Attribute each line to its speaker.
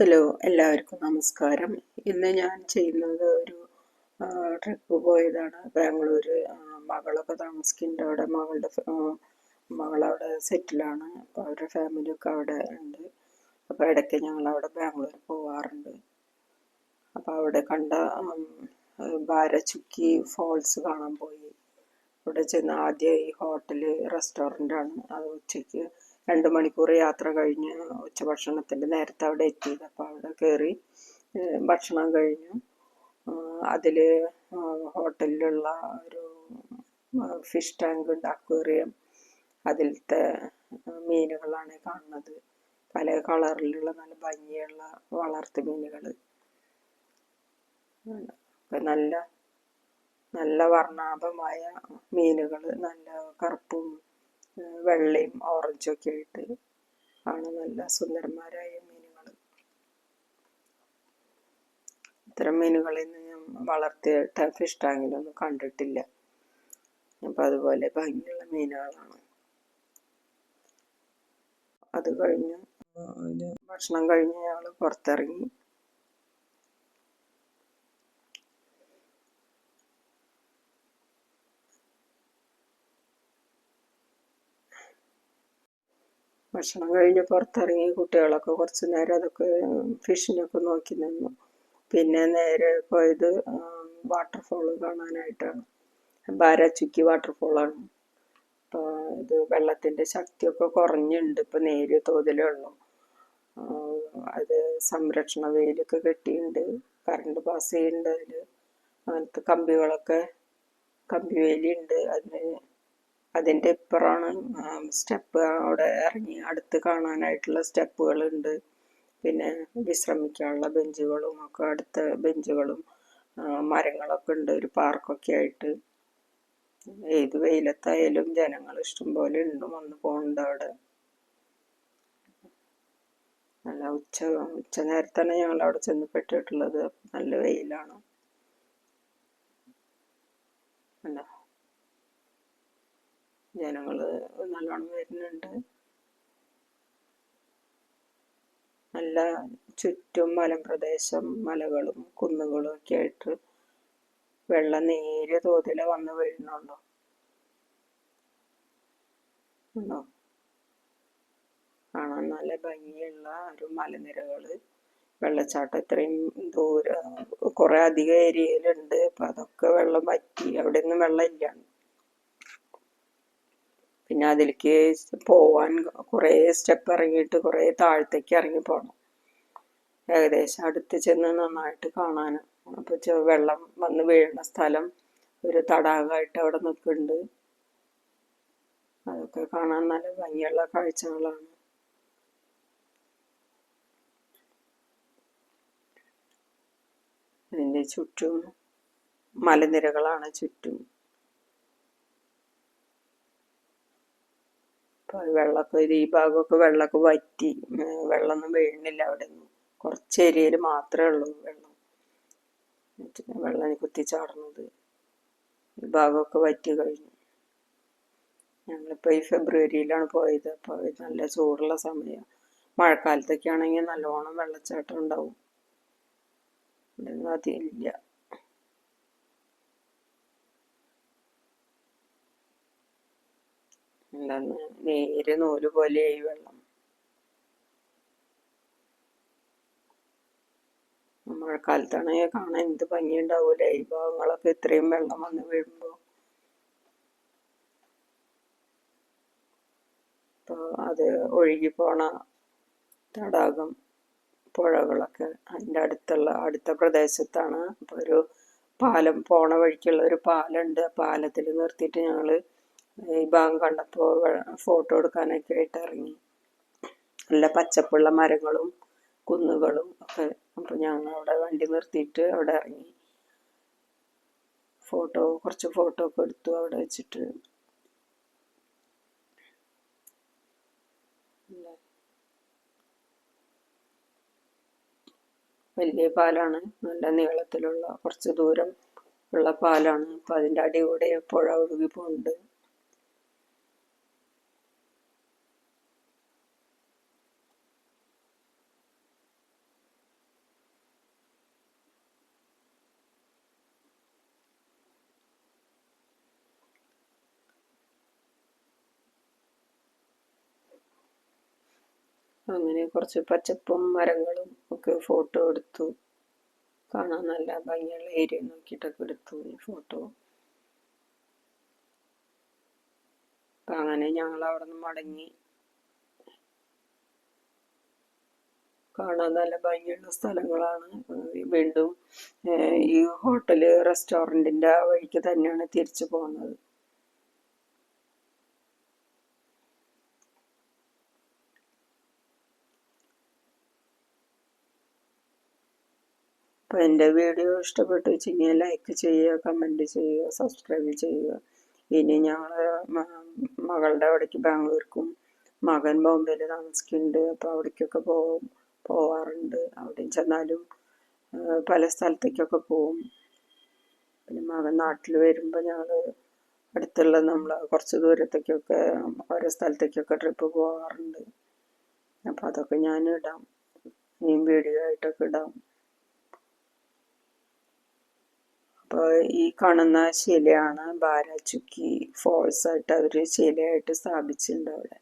Speaker 1: Hello എല്ലാവർക്കും നമസ്കാരം. ഇന്ന് ഞാൻ ചെയ്യുന്നത് ഒരു ട്രിപ്പ് പോയതാണ്. ബാംഗ്ലൂർ മകളൊക്കെ താമസിക്കുന്നുണ്ട്. അവിടെ മകളുടെ മകളവിടെ സെറ്റിലാണ് അപ്പോൾ അവരുടെ ഫാമിലിയൊക്കെ അവിടെ ഉണ്ട്. അപ്പോൾ ഇടയ്ക്ക് ഞങ്ങൾ അവിടെ ബാംഗ്ലൂർ പോവാറുണ്ട്. അപ്പോൾ അവിടെ കണ്ട ബാരചുക്കി ഫോൾസ് കാണാൻ പോയി. അവിടെ ചെന്ന് ആദ്യം ഈ ഹോട്ടൽ റെസ്റ്റോറന്റാണ് അത് ഉച്ചയ്ക്ക് രണ്ട് മണിക്കൂർ യാത്ര കഴിഞ്ഞ് ഉച്ചഭക്ഷണത്തിന്റെ നേരത്തെ അവിടെ എത്തിയത്. അപ്പോൾ അവിടെ കയറി ഭക്ഷണം കഴിഞ്ഞു. അതിൽ ഹോട്ടലിലുള്ള ഒരു ഫിഷ് ടാങ്ക് ഉണ്ട് അക്വേറിയം. അതിലത്തെ മീനുകളാണ് കാണുന്നത്. പല കളറിലുള്ള നല്ല ഭംഗിയുള്ള വളർത്തു മീനുകൾ നല്ല നല്ല വർണാഭമായ മീനുകൾ നല്ല കറുപ്പും വെള്ളയും ഓറഞ്ചും ഒക്കെ ആയിട്ട് ആണ് നല്ല സുന്ദരന്മാരായ മീനുകൾ ഇത്തരം മീനുകളിൽ നിന്ന് ഞാൻ വളർത്തിയ ഫിഷ് ടാങ്കിലൊന്നും കണ്ടിട്ടില്ല. അപ്പം അതുപോലെ ഭംഗിയുള്ള മീനുകളാണ്. അത് കഴിഞ്ഞ് ഭക്ഷണം കഴിഞ്ഞ് ഞങ്ങൾ പുറത്തിറങ്ങി. ഭക്ഷണം കഴിഞ്ഞ് പുറത്തിറങ്ങി കുട്ടികളൊക്കെ കുറച്ച് നേരം അതൊക്കെ ഫിഷിനൊക്കെ നോക്കി നിന്നു. പിന്നെ നേരെ പോയത് വാട്ടർഫോൾ കാണാനായിട്ടാണ്. ബാരാചുക്കി വാട്ടർഫോളാണ് അപ്പോൾ ഇത് വെള്ളത്തിന്റെ ശക്തിയൊക്കെ കുറഞ്ഞുണ്ട്. ഇപ്പോൾ നേരിയ തോതിലേ ഉള്ളൂ. അത് സംരക്ഷണ വെയിലൊക്കെ കെട്ടിയിട്ടുണ്ട് കറണ്ട് പാസ് ചെയ്യുന്നുണ്ട് അതിൽ അങ്ങനത്തെ കമ്പികളൊക്കെ കമ്പി വേലിയുണ്ട് അതിന് അതിന്റെ ഇപ്പുറമാണ് സ്റ്റെപ്പ് അവിടെ ഇറങ്ങി അടുത്ത് കാണാനായിട്ടുള്ള സ്റ്റെപ്പുകളുണ്ട്. പിന്നെ വിശ്രമിക്കാനുള്ള ബെഞ്ചുകളും ഒക്കെ അടുത്ത ബെഞ്ചുകളും മരങ്ങളൊക്കെ ഉണ്ട് ഒരു പാർക്കൊക്കെ ആയിട്ട്. ഏത് വെയിലത്തായാലും ജനങ്ങൾ ഇഷ്ടംപോലെ ഉണ്ട് വന്ന് പോകുന്നുണ്ട് അവിടെ. നല്ല ഉച്ച ഉച്ച നേരത്താണ് ഞങ്ങൾ അവിടെ ചെന്ന് പെട്ടിട്ടുള്ളത് നല്ല വെയിലാണ്. അല്ല ജനങ്ങൾ നല്ലോണം വരുന്നുണ്ട്. നല്ല ചുറ്റും മലമ്പ്രദേശം മലകളും കുന്നുകളും ഒക്കെ ആയിട്ട് വെള്ളം നേരിയ തോതിൽ വന്ന് വീഴുന്നുള്ളൂ ഉണ്ടോ? കാണാൻ നല്ല ഭംഗിയുള്ള ഒരു മലനിരകൾ വെള്ളച്ചാട്ടം ഇത്രയും ദൂരം കുറേ അധികം ഏരിയയിലുണ്ട്. അപ്പം അതൊക്കെ വെള്ളം വറ്റി അവിടെ ഒന്നും വെള്ളം ഇല്ലാണ്ട് പിന്നെ അതിലേക്ക് പോവാൻ കുറേ സ്റ്റെപ്പ് ഇറങ്ങിയിട്ട് കുറേ താഴത്തേക്ക് ഇറങ്ങി പോകണം ഏകദേശം അടുത്ത് ചെന്ന് നന്നായിട്ട് കാണാൻ. അപ്പോൾ വെള്ളം വന്ന് വീഴുന്ന സ്ഥലം ഒരു തടാകമായിട്ട് അവിടെ നിൽക്കുന്നുണ്ട് അതൊക്കെ കാണാൻ നല്ല ഭംഗിയുള്ള കാഴ്ചകളാണ്. ഇതിന്റെ ചുറ്റും മലനിരകളാണ് ചുറ്റും. വെള്ളമൊക്കെ ഈ ഭാഗമൊക്കെ വെള്ളമൊക്കെ വറ്റി വെള്ളമൊന്നും വീഴുന്നില്ല അവിടെ നിന്ന് കുറച്ച് ഏരിയയിൽ മാത്രമേ ഉള്ളൂ വെള്ളം. വെള്ളം കുത്തിച്ചാടുന്നത് ഈ ഭാഗമൊക്കെ വറ്റി കഴിഞ്ഞു. ഞങ്ങളിപ്പോൾ ഈ ഫെബ്രുവരിയിലാണ് പോയത്. അപ്പോൾ നല്ല ചൂടുള്ള സമയം. മഴക്കാലത്തൊക്കെ ആണെങ്കിൽ നല്ലോണം വെള്ളച്ചാട്ടം ഉണ്ടാവും. ഇവിടെ അതില്ല. എന്താണ് നേര് നൂൽ പോലെയായി വെള്ളം. മഴക്കാലത്താണെങ്കിൽ കാണാൻ എന്ത് ഭംഗിയുണ്ടാവൂലേ ഈ ഭാഗങ്ങളൊക്കെ ഇത്രയും വെള്ളം വന്ന് അപ്പോൾ അത് ഒഴുകി പോണ തടാകം പുഴകളൊക്കെ അതിന്റെ അടുത്തുള്ള അടുത്ത പ്രദേശത്താണ്. ഒരു പാലം പോണ വഴിക്കുള്ള ഒരു പാലമുണ്ട് ആ പാലത്തിൽ നിർത്തിയിട്ട് ഞങ്ങൾ ഈ ഭാഗം കണ്ടപ്പോൾ ഫോട്ടോ എടുക്കാനൊക്കെ ആയിട്ട് ഇറങ്ങി. നല്ല പച്ചപ്പുള്ള മരങ്ങളും കുന്നുകളും ഒക്കെ അപ്പോൾ ഞങ്ങൾ അവിടെ വണ്ടി നിർത്തിയിട്ട് അവിടെ ഇറങ്ങി. ഫോട്ടോ കുറച്ച് ഫോട്ടോ ഒക്കെ എടുത്തു അവിടെ വെച്ചിട്ട്. വലിയ പാലാണ് നല്ല നീളത്തിലുള്ള കുറച്ച് ദൂരം ഉള്ള പാലാണ്. അപ്പോൾ അതിന്റെ അടി കൂടെ പുഴ ഒഴുകി പോകുന്നുണ്ട് അങ്ങനെ കുറച്ച് പച്ചപ്പും മരങ്ങളും ഒക്കെ ഫോട്ടോ എടുത്തു. കാണാൻ നല്ല ഭംഗിയുള്ള ഏരിയ നോക്കിയിട്ടൊക്കെ എടുത്തു ഫോട്ടോ അങ്ങനെ ഞങ്ങൾ അവിടെ നിന്ന് മടങ്ങി. കാണാൻ നല്ല ഭംഗിയുള്ള സ്ഥലങ്ങളാണ്. വീണ്ടും ഈ ഹോട്ടൽ റെസ്റ്റോറന്റിന്റെ വഴിക്ക് തന്നെയാണ് തിരിച്ചു പോകുന്നത്. അപ്പോൾ എന്റെ വീഡിയോ ഇഷ്ടപ്പെട്ടു വെച്ചെങ്കിൽ ലൈക്ക് ചെയ്യുക കമന്റ് ചെയ്യുക സബ്സ്ക്രൈബ് ചെയ്യുക. ഇനി ഞങ്ങൾ മകളുടെ അവിടേക്ക് ബാംഗ്ലൂർക്കും മകൻ ബോംബെയിൽ താമസിക്കുന്നുണ്ട്. അപ്പോൾ അവിടേക്കൊക്കെ പോകും പോവാറുണ്ട്. അവിടെ ചെന്നാലും പല സ്ഥലത്തേക്കൊക്കെ പോവും. പിന്നെ മകൻ നാട്ടിൽ വരുമ്പോൾ ഞങ്ങൾ അടുത്തുള്ള നമ്മൾ കുറച്ച് ദൂരത്തേക്കൊക്കെ ഓരോ സ്ഥലത്തേക്കൊക്കെ ട്രിപ്പ് പോകാറുണ്ട് അപ്പോൾ അതൊക്കെ ഞാൻ ഇടാം വീഡിയോ ആയിട്ടൊക്കെ ഇടാം. അപ്പോൾ ഈ കാണുന്ന ശിലയാണ് ബാരാചുക്കി ഫോൾസ് ആയിട്ട് അവർ ശിലയായിട്ട് സ്ഥാപിച്ചിട്ടുണ്ട് അവിടെ.